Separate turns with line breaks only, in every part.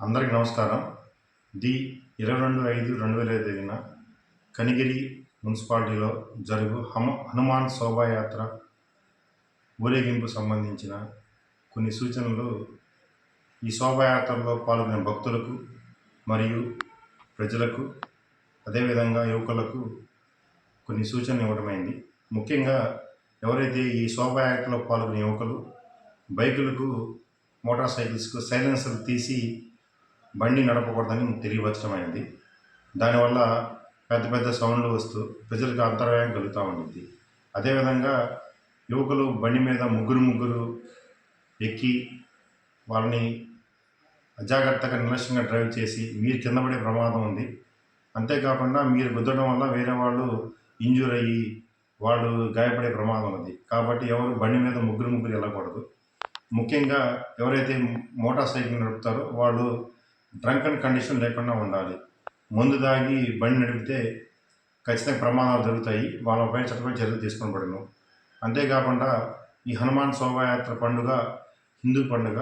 అందరికీ నమస్కారం. ది ఇరవై రెండు ఐదు రెండు వేల ఐదు తేదీన కనిగిరి మున్సిపాలిటీలో జరుగు హమ హనుమాన్ శోభాయాత్ర ఊరేగింపు సంబంధించిన కొన్ని సూచనలు ఈ శోభాయాత్రలో పాల్గొనే భక్తులకు మరియు ప్రజలకు అదేవిధంగా యువకులకు కొన్ని సూచనలు ఇవ్వడమైంది ముఖ్యంగా ఎవరైతే ఈ శోభాయాత్రలో పాల్గొనే యువకులు బైకులకు మోటార్ సైకిల్స్కు సైలెన్సర్ తీసి బండి నడపకూడదని తెలియపరచడమైనది దానివల్ల పెద్ద పెద్ద సౌండ్లు వస్తూ ప్రజలకు అంతరాయం కలుగుతూ ఉంటుంది అదేవిధంగా యువకులు బండి మీద ముగ్గురు ముగ్గురు ఎక్కి వాళ్ళని అజాగ్రత్తగా నిర్లక్ష్యంగా డ్రైవ్ చేసి మీరు కింద పడే ప్రమాదం ఉంది. అంతేకాకుండా మీరు గుద్దడం వల్ల వేరే వాళ్ళు ఇంజూర్ అయ్యి వాళ్ళు గాయపడే ప్రమాదం ఉంది. కాబట్టి ఎవరు బండి మీద ముగ్గురు ముగ్గురు వెళ్ళకూడదు. ముఖ్యంగా ఎవరైతే మోటార్ సైకిల్ నడుపుతారో వాళ్ళు డ్రంకన్ కండిషన్ లేకుండా ఉండాలి. ముందు దాగి బండి నడిపితే ఖచ్చితంగా ప్రమాదాలు జరుగుతాయి. వాళ్ళపై చట్టపై చర్యలు తీసుకొనబడను అంతేకాకుండా ఈ హనుమాన్ శోభాయాత్ర పండుగ హిందూ పండుగ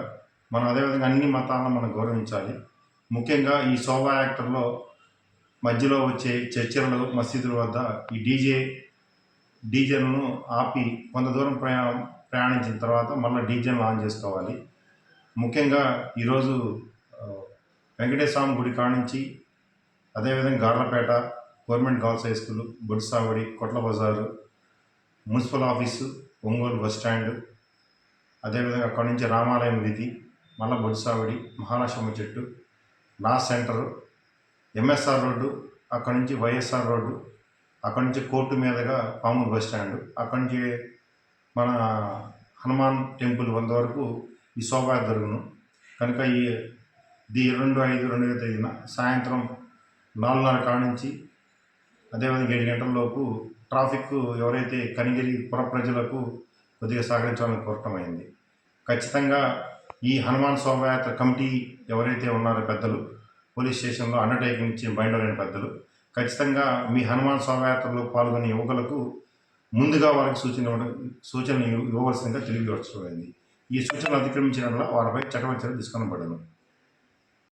మనం అదేవిధంగా అన్ని మతాలను మనం గౌరవించాలి. ముఖ్యంగా ఈ శోభాయాత్రలో మధ్యలో వచ్చే చర్చలు మసీదుల వద్ద ఈ డీజే డీజేలను ఆపి కొంత దూరం ప్రయాణం ప్రయాణించిన తర్వాత మళ్ళీ డీజేలను ఆన్ చేసుకోవాలి. ముఖ్యంగా ఈరోజు వెంకటేశ్వరం గుడి కాడ నుంచి అదేవిధంగా Garlapet government girls high school Bodisavadi Kotla బజారు municipal office Ongole bus stand అదేవిధంగా అక్కడి నుంచి రామాలయం వీధి మళ్ళా బొడిసావడి మహాలక్ష్మ చెట్టు నా సెంటరు ఎంఎస్ఆర్ రోడ్డు అక్కడి నుంచి వైఎస్ఆర్ రోడ్డు అక్కడి నుంచి కోర్టు మీదుగా పామూరు బస్ స్టాండ్ అక్కడి నుంచి మన హనుమాన్ టెంపుల్ వంద వరకు ఈ శోభాయాత్ర జరుగును. కనుక ఈ ది రెండు ఐదు రెండు వేల తేదీన సాయంత్రం నాలుగున్నర కాడ నుంచి అదేవిధంగా ఏడు గంటల లోపు ట్రాఫిక్ ఎవరైతే కనిగిరి పుర ప్రజలకు కొద్దిగా సహకరించాలని కోరటమైంది ఖచ్చితంగా ఈ హనుమాన్ శోభాయాత్ర కమిటీ ఎవరైతే ఉన్నారో పెద్దలు పోలీస్ స్టేషన్లో అండర్టేకింగ్ ఇచ్చి బయట పెద్దలు ఖచ్చితంగా మీ హనుమాన్ శోభాయాత్రలో పాల్గొనే యువకులకు ముందుగా వారికి సూచన ఇవ్వడం సూచనలు ఇవ్వవలసిందిగా తెలియవలసింది ఈ సూచనలు అతిక్రమించిన వల్ల వారిపై చట్టవచ్చలు తీసుకొనబడను.